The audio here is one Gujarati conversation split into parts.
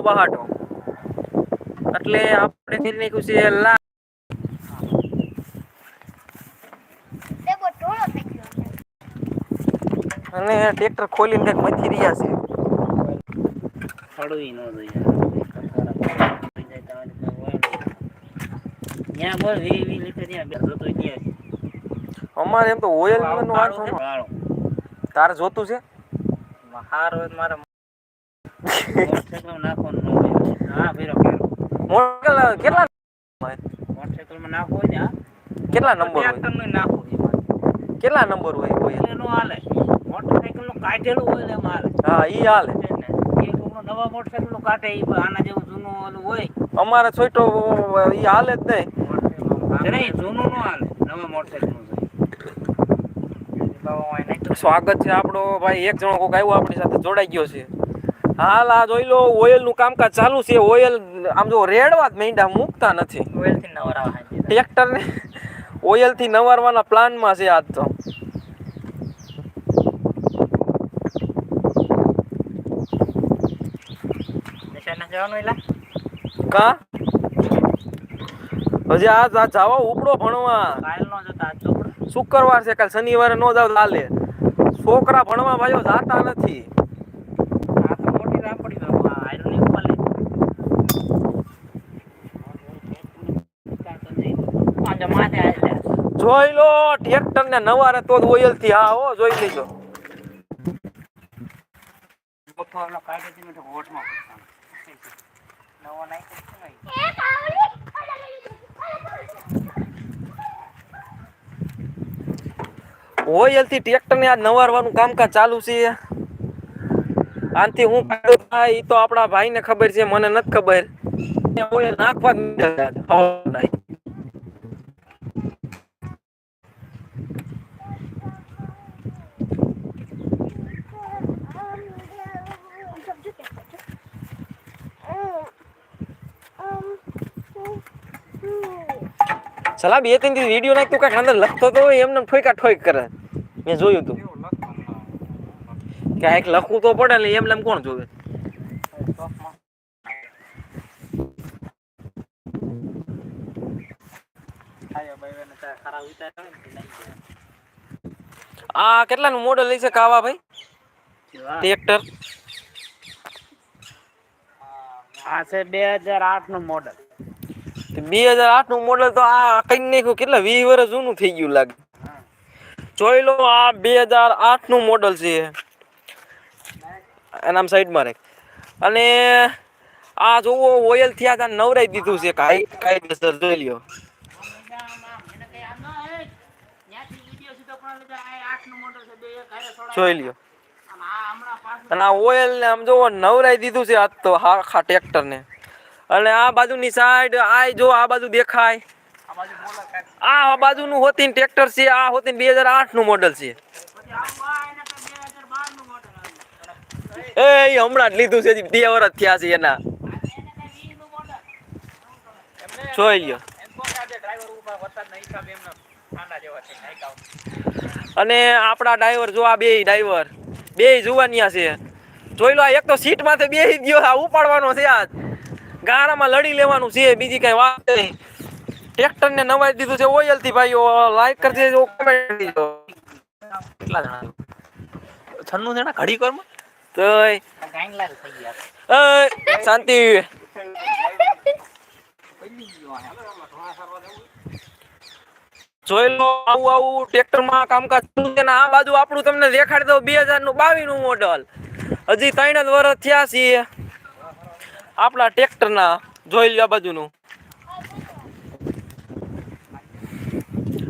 બહાટો એટલે આપણે ફેરી નાખ્યું છે લા. અને ટ્રેક્ટર ખોલીને કંઈક મથી રહ્યા છે. પડવી ન જોઈએ. અમારે એમ તો ઓઇલ. તારે જોતું છે? મારે નાખવાનું ન હોય. હા ભેરો ભેરો. મોટરસાઇકલ કેટલા નાખવું ને હા. કેટલા નંબર હોય? નાખવું કેટલા નંબર હોય કોઈ? એટલે નો મોટરસાયકલનું કાઢેલું હોય ને હાલે. હા ઈ હાલે. નવા મોટરસાયકલ મોટરસાઇકલનું કાઢે ઈ આના જેવું જૂનું ઓલું હોય. અમારે છોટો ઈ હાલે જ નહીં. નહીં જૂનું નો હાલે. નવા નહીં તો સ્વાગત છે આપણો ભાઈ. એક જણો કોક આવ્યો આપણી સાથે જોડાઈ ગયો છે. હાલ આ જોઈ લો ઓઇલનું કામકાજ ચાલુ છે. ઓઇલ આમ જો રેડવા જ મેંડા મૂકતા નથી. ઓઇલથી નવરાવા ટ્રેક્ટર ને ઓઇલથી નવારવાના પ્લાનમાં છે આજ તો. કા? હજી આ આ જાવો ઉપડો ભણવા. આજ શુક્રવાર છે કાલ શનિવારે નો જાવ લાલે છોકરા ભણવા ભાઈઓ જાતા નથી આ તો મોટી રાપડી બાબા આયરો ની ઉપર લઈ પાંચ માથે આવી જોઈ લો ટ્રેક્ટર ને નવારે તો ઓઇલથી હા હો, જોઈ લેજો. નવો એ ઓઇલથી ટ્રેક્ટર ને આ નવારવાનું કામકાજ ચાલુ છે. આનથી હું કાઢું ઈ તો આપણા ભાઈ ને ખબર છે, મને નથી ખબર. ઓઇલ નાખવા જ નહીં. સલા બે ત્રણ વીડિયો નાખ તું કાંઈક અંદર લખતો તો એમને ઠોકા ઠોક કરે. મેં જોયું તું. ક્યાંક લખવું તો પડે, ને એમને એમ કોણ જોવે? આ કેટલાનું મોડલ લઈ છે કાવા ભાઈ ટ્રેક્ટર આ છે બે હજાર આઠનું મોડલ બે હજાર આઠનું મોડલ તો આ કઈ નાખ્યું કેટલા વીસ વર્ષ જૂનું થઈ ગયું લાગે. જોઈ લો આ બે હજાર આઠનું મોડલ છે. એના સાઈડમાં રે અને આ જોવો ઓયલ થયા હતા નવરાઈ દીધું છે કાઈ. કાઈ નસર જોઈ લ્યો. જોઈ લ્યો. અને આ ઓઇલ ને આમ જોવો નવરાઈ દીધું છે આજ તો હા આખા ટ્રેક્ટર ને. અને આ બાજુની સાઈડ આ જો આ બાજુ દેખાય. આ બાજુનું હોતી ટ્રેક્ટર છે, આ હોતી બે હજાર આઠનું મોડલ છે. એ હમણાં જ લીધું છે બે વર્ષ થયા છે એના. જોઈ લ્યો. અને આપણા ડ્રાઈવર જો આ બે ડ્રાઈવર બે જુવાનિયા છે. જોઈ લો એક તો સીટમાંથી બે ગયો, આ ઉપાડવાનો છે આજ. ગારામાં લડી લેવાનું છે, બીજી કઈ વાત નહીં. ટ્રેક્ટર ને નવાઈ દીધું છે ઓયલથી ભાઈઓ લાઈક કરજે, જો કમેન્ટ કેટલા જણા? છન્નું જણા? ઘડી તો ગાંગલાલ થઈ ગયા શાંતિ. જોઈ લો, આવું આવું ટ્રેક્ટરમાં કામકાજ છે આ બાજુ આપણું તમને દેખાડી દઉં, બે હજારનું બાવીસનું મોડલ હજી ત્રણ જ વર્ષ થયા છીએ. આપણા ટ્રેક્ટરના જોઈ લો બાજુનું.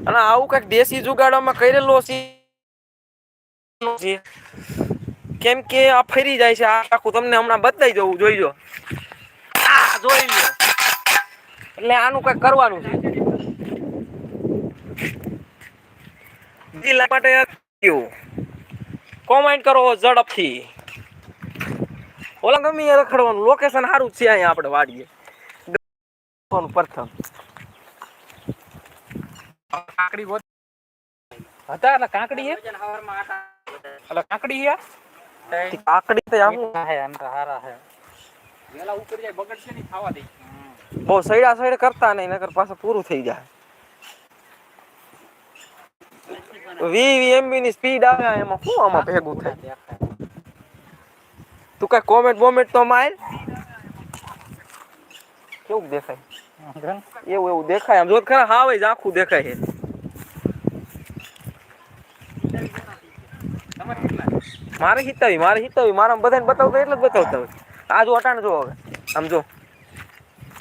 અને આવું કંઈક દેશી જુગાડવામાં કરેલો છે. કેમ કે આ ફરી જાય છે. આ આખું તમને હમણાં બતાવી જવું જોઈ લો આ જોઈ લો એટલે આનું કંઈક કરવાનું છે. માટે કોમેન્ટ કરો ઝડપથી. ઓલા ગમે રખડવાનું. લોકેશન સારું છે અહીંયા આપણે વાડીએ. પ્રથમ. કાકડી ગોત. હતા એટલે કાકડી હે? એટલે કાકડી હે? કાકડી તો આમ હે આમ તો હારા હે. વેલા ઉપર જાય બગડશે નહીં ખાવા દે. બહુ સૈડા સૈડ કરતા નહીં નકર પાછું પૂરું થઈ જાય. વી વી એમબી ની સ્પીડ આવે એમાં શું આમાં ભેગું થાય? તું કઈ કોમેન્ટ બોમેન્ટ તો માર. કેવું દેખાય? એવું એવું દેખાય? આમ જોત ખરા હા ભાઈ આખું દેખાય છે. મારે હિતાવી મારે હિતાવી મારા બધાને બતાવતો એટલે જ બતાવતા હોય. આ જો અટાણ જો હવે આમ જો.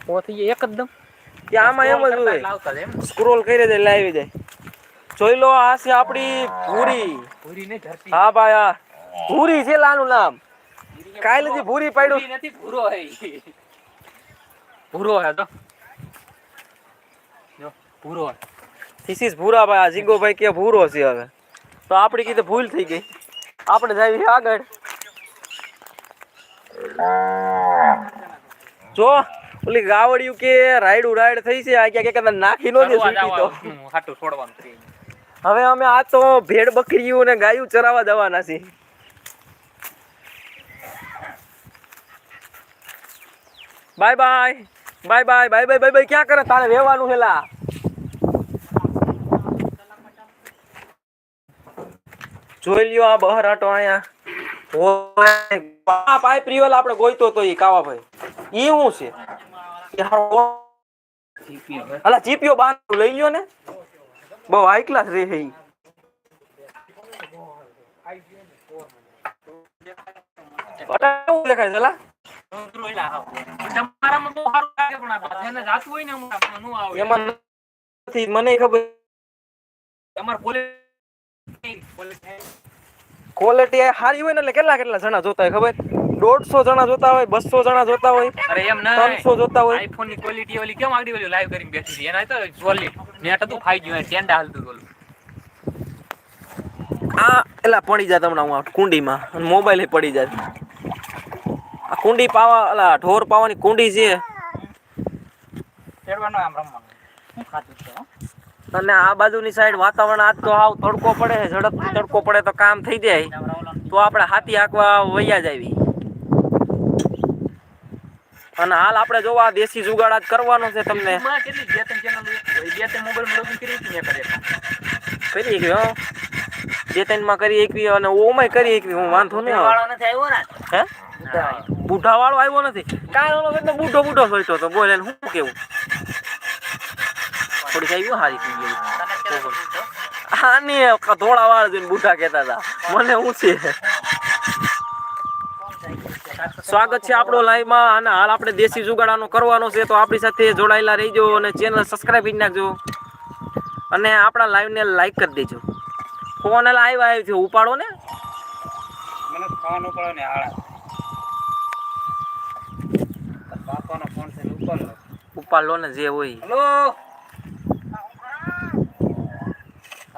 ઓ થઈ જાય એકદમ કે આમાં એમ જ હોય. જ સ્ક્રોલ કરી દે એટલે આવી જાય. જોઈ લો આ છે આપણી ભૂરી. પૂરી ને ધરતી. હા ભાઈ આ ભૂરી છે લાનું નામ. કાલે થી ભૂરી પાડ્યું. નથી ભૂરો હે ભૂરો હે તો. જો ભૂરો હે. ધીસ ઇઝ ભૂરા ભાઈ આ જીગો ભાઈ કે ભૂરો છે હવે. તો આપણી કીધે ભૂલ થઈ ગઈ. આપણે જાવી આગળ. જો ઓલી ગાવડિયું કે રાઈડ ઉરાઈડ થઈ છે આ ક્યાંક કે નાખી નો દે ચડવા તો. હાટું છોડવાનું હવે અમે આ તો ભેડ બકરીયું ને ગાયું ચરાવવા જવાના છીએ. Bye bye. Bye bye bye bye bye bye. ક્યાં કરે? તારે રહેવાનું હેલા. જોઈ લ્યો આ બહાર આટો અહીંયા. પાઈપ પાઇપ આપણે ગોઈતો તો ઈ કાવા ભાઈ. ઈ હું છે? બાર અલા ચીપિયો બાંધ, લઈ લ્યો ને. બહુ હાઈ ક્લાસ રે હે દેખાય છે અલા? પણ જાતું હોય ને અમુક આપણને આવે. એમાં નથી મને ખબર તમારે ક્વોલિટી સારી હોય ને એટલે કેટલા કેટલા જણા જોતા હોય ખબર? દોઢસો જણા જોતા હોય બસો જણા જોતા હોય અરે એમ ના. ત્રણસો જોતા હોય. આઈફોનની ક્વોલિટી ઓલી કેમ આગળ ઓલી લાઈવ કરીને બેઠી હતી એના તો સોલિડ નેટ હતું ફાઈ ગયું ટેન્ડા હાલતું ઓલું આ એલા પડી જાય તમને હું કુંડીમાં અને મોબાઈલ પડી જાય. આ કુંડી પાવા એલા ઢોર પાવાની કુંડી છે. ચડવાનું આમ રમવાનું. શું ખાતું છે અને આ બાજુની સાઈડ વાતાવરણ આજ તો આવ તડકો પડે છે ઝડપથી તડકો પડે તો કામ થઈ જાય. તો આપણે હાથી હાંકવા વૈયા જાવી. અને હાલ આપણે જોવા આ દેશી જુગાડ આજ કરવાનો છે તમને. માં કેટલી બે ત્રણ channel બે ત્રણ મોબાઈલ લોગિન કરી હતી મેં કરે કરી એકવી કરી અને ઓમાંય કરી એકવી હું વાંધો નહીં વાળો નથી આવ્યો ને હે? બુઢા વાળો આવ્યો નથી. કાલ ઓલો બુઢો બુઢો સોચતો તો બોલે શું કેવું? થોડીક આવ્યું હારી થઈ ગયું. આની ધોળા વાળ જોઈને બુઢા કહેતા હતા. મને હું છે? સ્વાગત છે આપણો લાઈવમાં અને હાલ આપણે દેશી જુગાડાનો કરવાનો છે તો આપણી સાથે જોડાયેલા રહીજો અને ચેનલ સબસ્ક્રાઇબ કરી નાખજો. અને આપણા લાઈવને લાઈક કરી દેજો. ફોન લાઈવ આવ્યો છે ઉપાડો ને. મને ખાવાનો પડે ને હાળા બાપાનો ફોન છે ઉપાડ ને જે હોય. હેલો?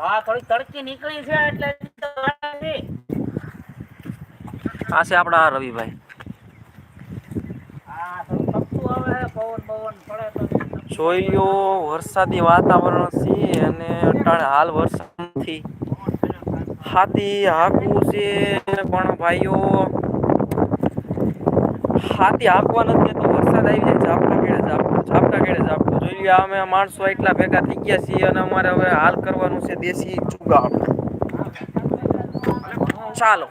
હા થોડી તડકી નીકળી છે એટલે આ છે આપણા રવિભાઈ. સોયો વરસાદી વાતાવરણ છે અને અટાણે હાલ વરસાદ નથી. હાથી હાકુ છે પણ ભાઈઓ હાથી આપવા નથી તો વરસાદ આવી જાય, ઝાપટા કેડે ઝાપટું, ઝાપટા કેળે ઝાપટું. જોઈ લ્યો, અમે માણસો એટલા ભેગા થઈ ગયા છીએ અને અમારે હવે હાલ કરવાનું છે દેશી ચુગા ચાલો.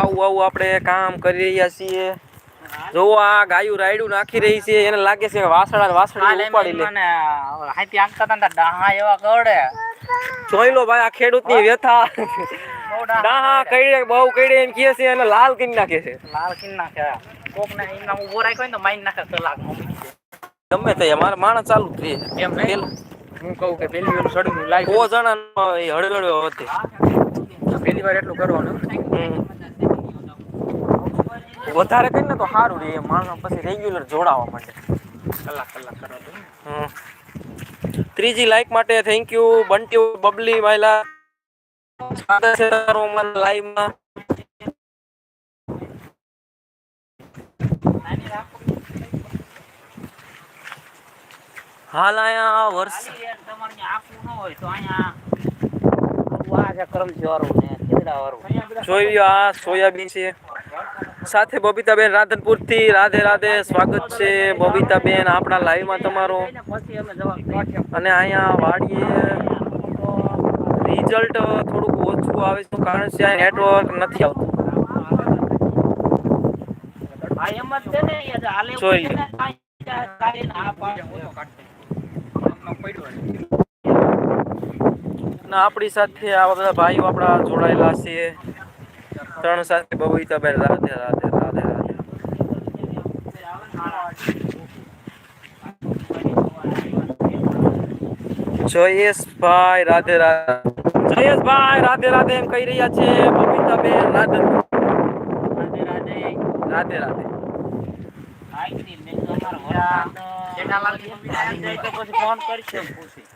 આવું આવું આપણે કામ કરી રહ્યા છીએ. જો આ ગાયું રાયડું નાખી રહી છે એને લાગે છે વાસણા વાસણી ઉપાડી લે. અને હાથી આંખતા તંતા ડાહા એવા કડે જોઈ લો ભાઈ આ ખેડૂતની વ્યથા. ડાહા કઈડે બહુ કઈડે એમ કહે છે એને લાલ કરી નાખે છે. લાલ કરી નાખે. કોક ને એના ઊભો રાખ્યો ને તો માઈન નાખે કલાક ગમે તે મારા માણસ ચાલુ જ રહે. એમ હું કહું કે પેલી વાર સડું લાઈ ઓ જણા હળવળ્યો હતી. પેલી વાર એટલું કરવાનું. વધારે કરીને તો સારું રહે. માણસ પછી રેગ્યુલર જોડાવા માટે કલાક કલાક કરવાનું હમ. ત્રીજી લાઈક માટે થેન્ક યુ બંટી બબલી માયલા સ્વાગત છે લાઈવમાં હાલ અહીંયા વર્ષ. તમારે આખું ન હોય તો અહીંયા આ છે ને વાળું જોઈ આ સોયાબીન છે. સાથે બબીતાબેન રાધનપુરથી રાધે રાધે સ્વાગત છે બબીતાબેન આપણા લાઈવમાં તમારો. અને અહીંયા વાડીએ રિઝલ્ટ થોડુંક ઓછું આવે છે, કારણ છે નેટવર્ક નથી આવતું. આ આ આ આપણી સાથે આવા બધા ભાઈઓ આપણા જોડાયેલા છે. ત્રણ સાથે બબીતાબેન રાધે રાધે રાધે રાધે જયેશભાઈ રાધે રાધે જયેશભાઈ રાધે રાધે એમ કહી રહ્યા છે બબીતાબેન રાધનપુર રાધે રાધે રાધે રાધે આઈતી ને તમારા વરસાદ જેઠાલાલ આવી જાય તો પછી ફોન કરશે એમ પૂછી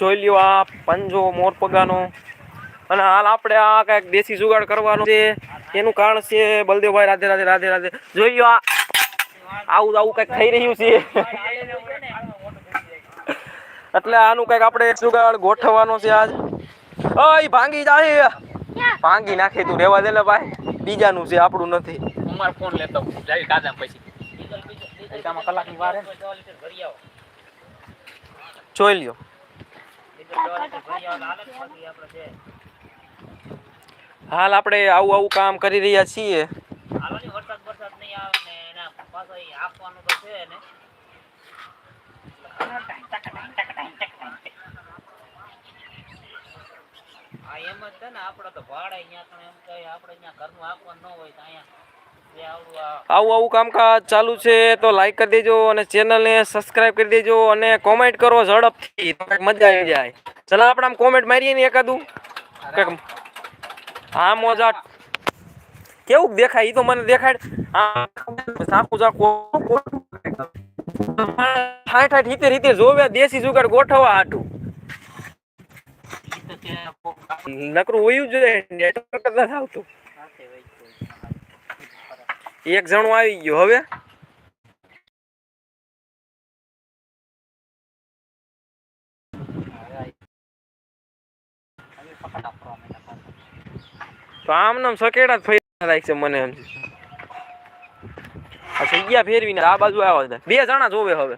જોઈ લ્યો આ પંજો મોરપગાનો અને હાલ આપણે આ કાંઈક દેશી જુગાડ કરવાનો છે. એનું કારણ છે બલદેવભાઈ રાધે રાધે રાધે રાધે. જોઈ લ્યો આ. આવું આવું કંઈક થઈ રહ્યું છે. એટલે આનું કંઈક આપણે જુગાડ ગોઠવવાનો છે આજ. ઓય ભાંગી જાય ભાંગી નાખે તું રેવા દે ભાઈ. બીજાનું છે આપણું નથી. અમાર ફોન લેતો જાય કાદમ પછી. કલાકની વાર જોઈ લ્યો ભરી આવો હાલત પછી આપણે છે હાલ આપણે આવું આવું કામ કરી રહ્યા છીએ. એમ જ છે ને, આપણે તો ભાડે અહીંયા આપણે એમ કહીએ, આપણે અહીંયા ઘરનું આપવાનું ન હોય તો અહીંયા આવું આવું કામકાજ ચાલુ છે તો લાઈક કરી દેજો અને ચેનલને સબસ્ક્રાઇબ કરી દેજો અને કોમેન્ટ કરો ઝડપથી. મજા આવી જાય. ચલો, આપણે આમ કોમેન્ટ મારીએ ને એકાદું. હા મોજા કેવું દેખાય? એ તો મને દેખાય. જોવે, દેશી જુગાડ ગોઠવવા હાટું. નકરું હોયું જોઈએ નેટવર્ક જ આવતું. એક જણું આવી ગયો હવે. તો આમ નામ સકેડા જ ફરી લાગશે મને એમ. આ જગ્યા ફેરવીને આ બાજુ આવ્યા છે બે જણા જોવે હવે.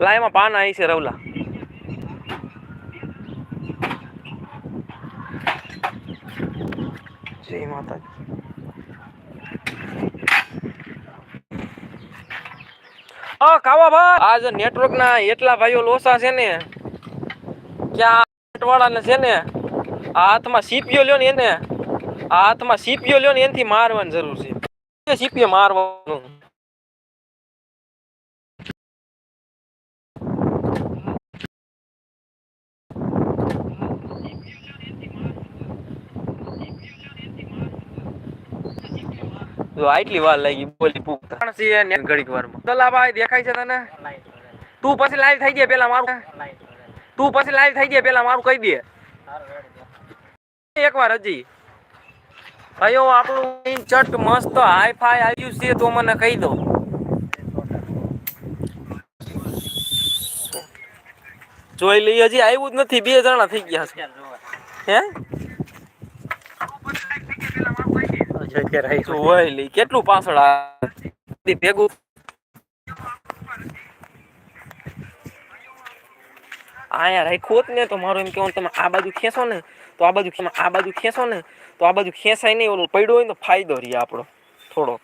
લાયમાં પાના આવી છે રવલા. જય માતાજી. હા કાવા ભાઈ! આજ નેટવર્ક ના એટલા ભાઈઓ લોસા છે ને ક્યાં નેટવાળા ને છે ને આ હાથમાં સીપીઓ લ્યો ને એને આ હાથમાં સીપીઓ લ્યો ને એનાથી મારવાની જરૂર છે. સીપીઓ મારવાનું. આટલી વાર લાગી બોલી પૂગતા પણ છે ને ઘડીક વારમાં. દલાભાઈ દેખાય છે તને? તું પછી લાઈવ થઈ ગયા પેલા મારું. તું પછી લાઈવ થઈ ગયા પેલા મારું કહી દે. એકવાર હજી. ભાઈઓ, આપણું ચટ મસ્ત હાઈ ફાઈ આવ્યું છે તો મને કહી દો. જોઈ લઈ હજી આવ્યું જ નથી, બે જણા થઈ ગયા છે. હે? જોઈ લઈ કેટલું પાછળ આ ભેગું? આયા રાખ્યું હોત ને તો મારું એમ કહેવાનું તમે આ બાજુ ખેંચો ને તો આ બાજુ આ બાજુ ખેંચો ને તો આ બાજુ ખેંચાય નહીં ઓલું પડ્યો હોય તો ફાયદો રહે આપણો થોડો.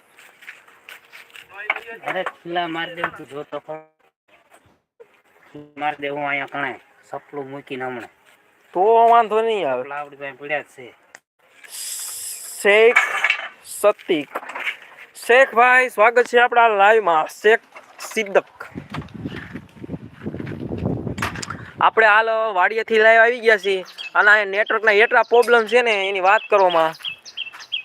અરે ખુલ્લા મારી દે તું જોતો મારી માર દે હું અહીંયા કણાય સપલું મૂકીને હમણાં. તો વાંધો નહીં આવે. આવડી પાસે પડ્યા જ છે. શેખ સતીક. શેખભાઈ સ્વાગત છે આપણા લાઈવમાં. શેખ સિદ્દક. આપણે હાલ વાડિયાથી લાઈવ આવી ગયા છીએ. અને આ નેટવર્કના એટલા પ્રોબ્લેમ છે ને, એની વાત કરવામાં.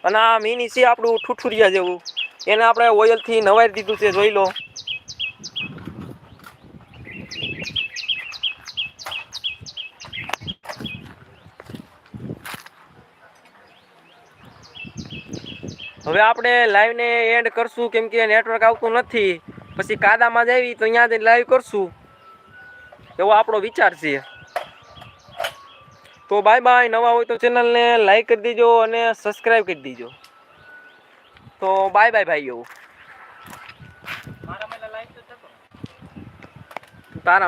અને આ મિની છે આપણું ઠુઠુરિયા જેવું. એને આપણે ઓઇલથી નવાઈ દીધું છે, જોઈ લો. હવે આપણે લાઈવને એન્ડ કરશું, કેમ કે નેટવર્ક આવતું નથી. પછી કાદામાં જઈએ તો અહીંયા જઈને લાઈવ કરશું. એવો આપણો વિચાર છે. તો બાય બાય નવા હોય તો ચેનલને લાઈક કરી દેજો અને સબસ્ક્રાઈબ કરી દેજો. તો બાય બાય ભાઈઓ.